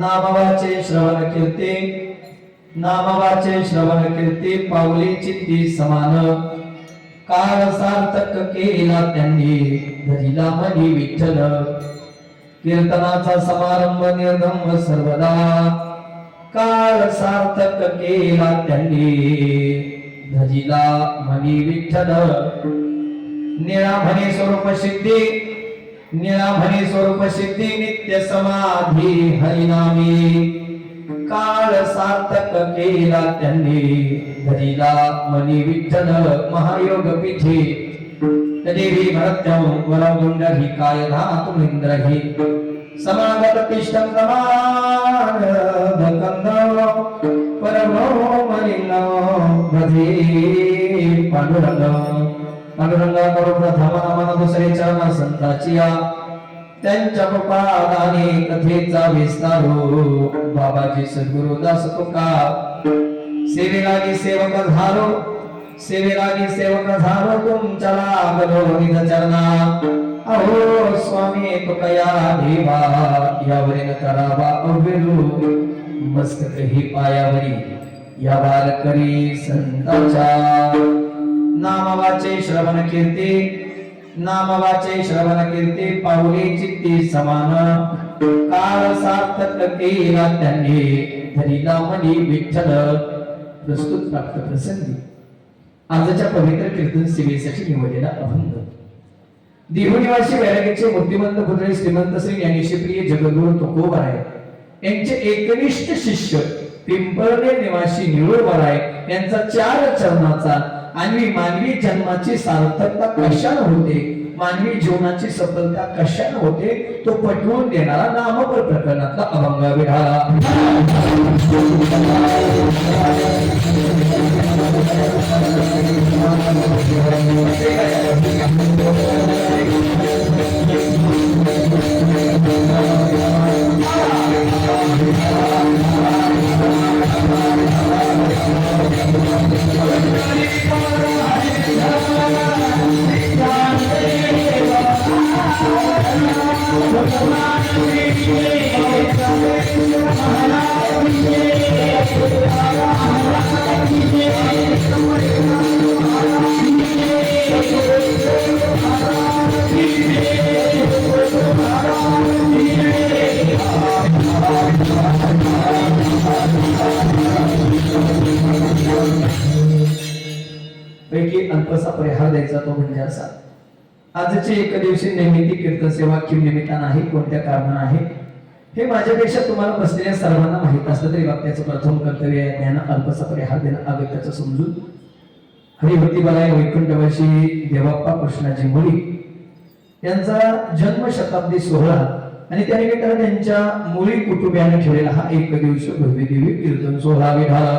नामवाचे श्रवण कीर्ती. नामवाचे श्रवण कीर्ती पावली चित्ती समान. काळ सार्थक केला त्यांनी धरिला मनी विठ्ठल. कीर्तनाचा समारंभ निर्धम सर्वदा. काळ सार्थक केला त्यांनी धजिला मनी विठ्ठल. म्हणी स्वरूप सिद्धी निळाभणी स्वरूप सिद्धी नित्य समाधी हरिनामी. काळ सार्थक केला त्यांनी. धरिला मनी विठ्ठल महायोग पीठे. देवी भरत्यं वरगुंड हि काय धातुमिंद्र हि. समागत तिष्ठं समान भकंद परभ्रमलिंग भजे पांडुरंग. पांडुरंगा करो प्रथम नमन दुसरे चरण संताची त्यांच्या पादाने कथेचा विस्तारो बाबाजी सद्गुरु दास तुका सेवेलागी सेवक झालो सेवेलागी सेवक झालो, तुमच्या लागलो निज चरणा। अहो, स्वामी तुकया देवा, यावरील करावा अव्यलू मस्तक ही पायावरी, या बालकरी संताच्या नामवाचे श्रवण कीर्ती नामवाचे श्रवण कीर्ती पाऊली चित्ती समान. काळ सार्थक केला त्यांनी धरिला मनी विठ्ठल. प्रस्तुत प्राप्त प्रसंगी. आजच्या पवित्र कीर्तन सेवेसाठी निवडलेला अभंग. देहनिवासी वैरागीचे बुद्धिमंत पुतळे श्रीमंत श्री ज्ञानेश्वप्रिय जगद्गुरु तुकोबाराय यांचे एकनिष्ठ शिष्य पिंपळने निवासी निळोबाराय यांचा चार चरणाचा आणि मानवी जन्माची सार्थकता कशाने होते? मानवी जीवनाची सफलता कशाने होते? तो पटवून देणारा नामपर प्रकरणातला अभंग विढाला पैकी अल्पसा परिहार द्यायचा तो म्हणजे असा. आजची एक दिवशी नेहमी कीर्तन सेवा किंवा निमित्तानं आहे कोणत्या कारण आहे हे माझ्यापेक्षा तुम्हाला बसलेल्या सर्वांना माहीत असलं तरी वाक्याचं प्रथम कर्तव्य आहे ज्ञान अल्पसपरे हा देणं अगत्याचं समजून हरिभक्ती बलाय वैकुंठवाशी देवाप्पा कृष्णाजी मुली यांचा जन्म शताब्दी सोहळा आणि त्या निमित्तानं त्यांच्या मुली कुटुंबियाने ठेवलेला हा एक दिवस भव्य देवी कीर्तन सोहळा विढाला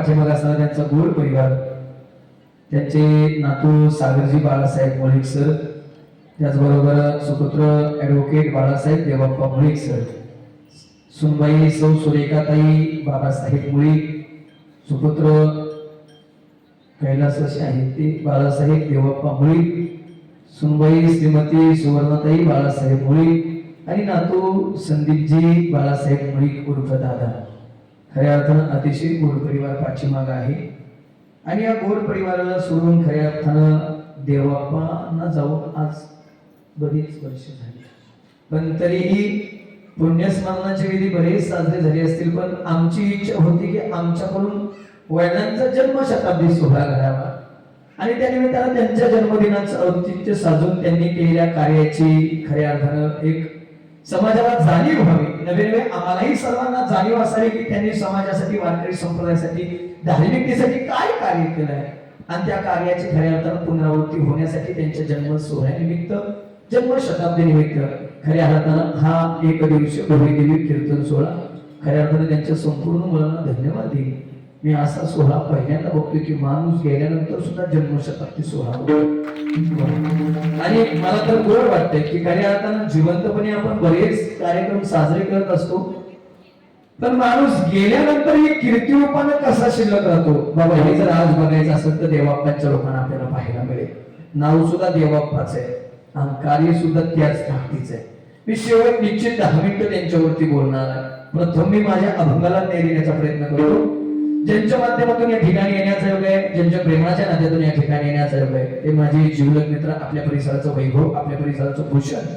पाठीमागे असणारा त्यांचा गोड परिवार त्यांचे नातू सागरजी बाळासाहेब मोहिक सर त्याचबरोबर सुपुत्र ॲडव्होकेट बाळासाहेब देवाप्पा मुळीक सर सुनबाई सौ सुरेखाताई बाबासाहेब मुळी सुपुत्र कैलास असे आहेत ते बाळासाहेब देवाप्पा मुळी सुनबाई श्रीमती सुवर्णताई बाळासाहेब मुळी आणि नातू संदीपजी बाळासाहेब मुळी उर्फ दादा. खऱ्या अर्थानं अतिशय गोर परिवार पाठीमाग आहे. आणि या गोर परिवाराला सोडून खऱ्या अर्थानं देवाप्पांना जाऊन आज बरीच वर्ष झाली. पण तरीही पुण्यस्मरणाचे विधी बरेच साजरे झाले असतील पण आमची इच्छा होती की आमच्याकडून वडिलांचा जन्म शताब्दी सोहळा घडावा आणि त्या निमित्तानं त्यांच्या जन्मदिनाचं औचित्य साधून त्यांनी केलेल्या कार्याची खऱ्या अर्थानं एक समाजाला जाणीव व्हावी. नवे आम्हालाही सर्वांना जाणीव असावी की त्यांनी समाजासाठी वारकरी संप्रदायासाठी धार्मिकतेसाठी काय कार्य केलं आहे? आणि त्या कार्याची खऱ्या अर्थानं पुनरावृत्ती होण्यासाठी त्यांच्या जन्म सोहळ्यानिमित्त जन्म शताब्दी निमित्त खऱ्या अर्थानं हा एक दिवशी देवी कीर्तन सोहळा. खऱ्या अर्थानं त्यांच्या संपूर्ण मुलांना धन्यवाद देईल मी असा सोहळा पहिल्यांदा बघतोय की माणूस गेल्यानंतर सुद्धा जन्मशताब्दी सोहळा आणि मला तर गोड वाटतंय की खऱ्या अर्थानं जिवंतपणे आपण बरेच कार्यक्रम साजरे करत असतो. तर माणूस गेल्यानंतर ही कीर्तिरूपानं कसा शिल्लक राहतो? बाबा हे जर आज बघायचं असेल तर देवाप्पाच्या लोकांना आपल्याला पाहायला मिळेल. नाव सुद्धा देवाप्पाच आहे. आणि कार्य सुद्धा त्याच धाकटीच आहे. मी शेवट निश्चित दहा मिनिटं त्यांच्यावरती बोलणार आहे. प्रथम मी माझ्या अभंगाला न्याय देण्याचा प्रयत्न करतो. ज्यांच्या माध्यमातून या ठिकाणी येण्याचा योग आहे ज्यांच्या प्रेमाच्या नात्यातून या ठिकाणी येण्याचा योग आहे ते माझे जीवलग मित्र आपल्या परिसराचं वैभव आपल्या परिसराचं भूषण.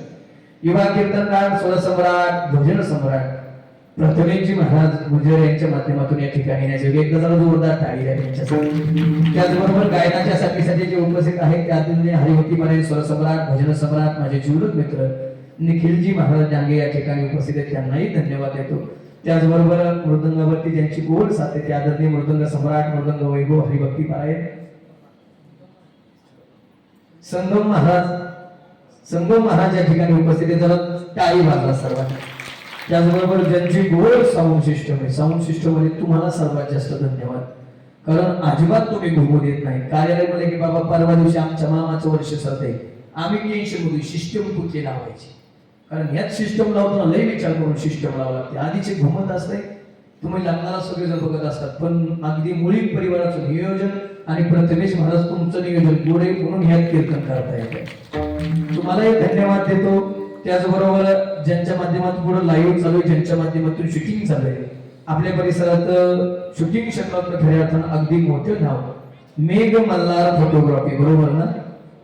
युवा कीर्तनकार स्वरसम्राट भजन सम्राट प्रथमेशजी महाराज गुजर यांच्या माध्यमातून या ठिकाणी येण्याचे योग एकदा जरा जोरदार टाळी आहे त्यांच्यासाठी. त्याचबरोबर गायनाच्या साथीसाठी जे उपस्थित आहेत त्यातून हरिवती मारे स्वरसम्राट भजन सम्राट माझे जीवलग मित्र निखिलजी महाराज डांगे या ठिकाणी उपस्थित आहेत त्यांनाही धन्यवाद देतो. त्याचबरोबर मृदंगावरती ज्यांची गोड साधते ते आदरणीय मृदंग सम्राट मृदंग वैभव हरिभक्ती पारायण. संगम महाराज संगम महाराज या ठिकाणी उपस्थित आहे जरा टाळी वाजवा सर्वांना. त्याचबरोबर ज्यांची गोड साऊंड सिस्टम आहे साऊंड सिस्टममध्ये तुम्हाला सर्वात जास्त धन्यवाद. कारण अजिबात तुम्ही घुमू देत नाही. कार्यालयामध्ये की बाबा परवा दिवशी आमच्या मामाचं वर्ष सरते. आम्ही टेन्शनमध्ये सिस्टम कुठली लावायची. कारण ह्याच सिस्टम लावताना लय विचार करून सिस्टम लावा लागते. आधीचे घुमत असते तुम्ही लग्नाला सगळेजण बघत असतात. पण अगदी मुळी परिवाराचं नियोजन आणि प्रथमेश महाराज तुमचं नियोजन पुढे म्हणून ह्यात कीर्तन करता येते. तुम्हालाही धन्यवाद देतो. त्याचबरोबर ज्यांच्या माध्यमातून पुढे लाईव्ह चालू आहे ज्यांच्या माध्यमातून शूटिंग चालू आहे आपल्या परिसरात शूटिंग क्षेत्रातलं खऱ्या अर्थानं? अगदी मोठं नाव. मेघ मल्हार फोटोग्राफी बरोबर ना?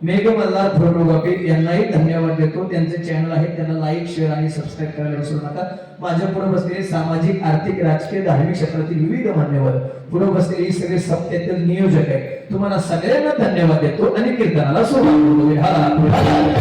मेघ मल्हार फोटोग्राफी यांनाही धन्यवाद देतो. त्यांचे चॅनल आहे त्यांना लाईक शेअर आणि सबस्क्राईब करायला विसरू नका. माझ्या पुढे बसलेले सामाजिक आर्थिक राजकीय धार्मिक क्षेत्रातील विविध मान्यवर पुढे बसलेले हे सगळे सत्तेतील नियोजक आहेत. तुम्हाला सगळ्यांना धन्यवाद देतो आणि कीर्तनाला सुरुवात